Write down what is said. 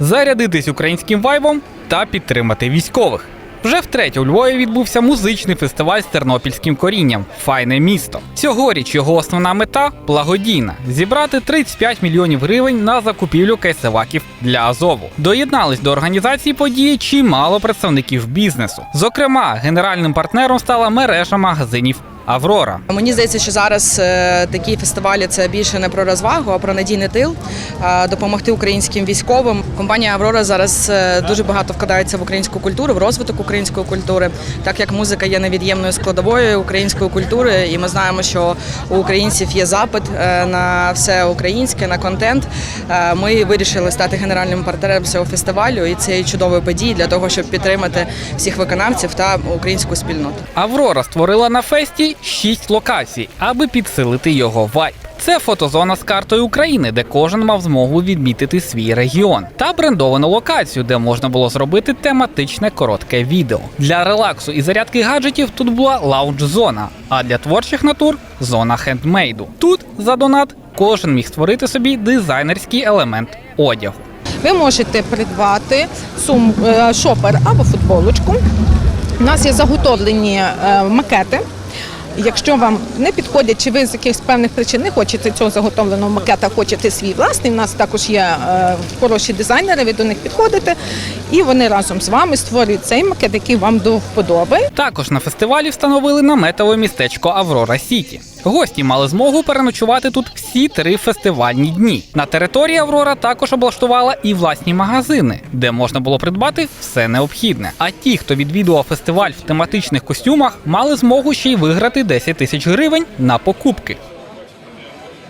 зарядитись українським вайбом та підтримати військових. Вже втретє у Львові відбувся музичний фестиваль з тернопільським корінням Файне місто. Цьогоріч його основна мета благодійна зібрати 35 мільйонів гривень на закупівлю кейсеваків для Азову. Доєднались до організації події чимало представників бізнесу. Зокрема, генеральним партнером стала мережа магазинів Аврора. Мені здається, що зараз е, такі фестивалі це більше не про розвагу, а про надійний тил, е, допомогти українським військовим. Компанія Аврора зараз е, дуже багато вкладається в українську культуру, в розвиток української культури, так як музика є невід'ємною складовою української культури, і ми знаємо, що у українців є запит на все українське, на контент. Ми вирішили стати генеральним партнером цього фестивалю і цієї чудової події для того, щоб підтримати всіх виконавців та українську спільноту. Аврора створила на фесті шість локацій, аби підсилити його вайб. Це фотозона з картою України, де кожен мав змогу відмітити свій регіон, та брендовану локацію, де можна було зробити тематичне коротке відео. Для релаксу і зарядки гаджетів тут була лаунж-зона, а для творчих натур зона хендмейду. Тут за донат кожен міг створити собі дизайнерський елемент одягу. Ви можете придбати сум е, шопер або футболочку. У нас є заготовлені е, макети. Якщо вам не підходять, чи ви з якихось певних причин не хочете цього заготовленого макета, хочете свій власний. У нас також є е, хороші дизайнери, ви до них підходите, і вони разом з вами створюють цей макет, який вам до вподоби. Також на фестивалі встановили наметове містечко Аврора Сіті. Гості мали змогу переночувати тут всі три фестивальні дні. На території Аврора також облаштувала і власні магазини, де можна було придбати все необхідне. А ті, хто відвідував фестиваль в тематичних костюмах, мали змогу ще й виграти 10 тисяч гривень на покупки.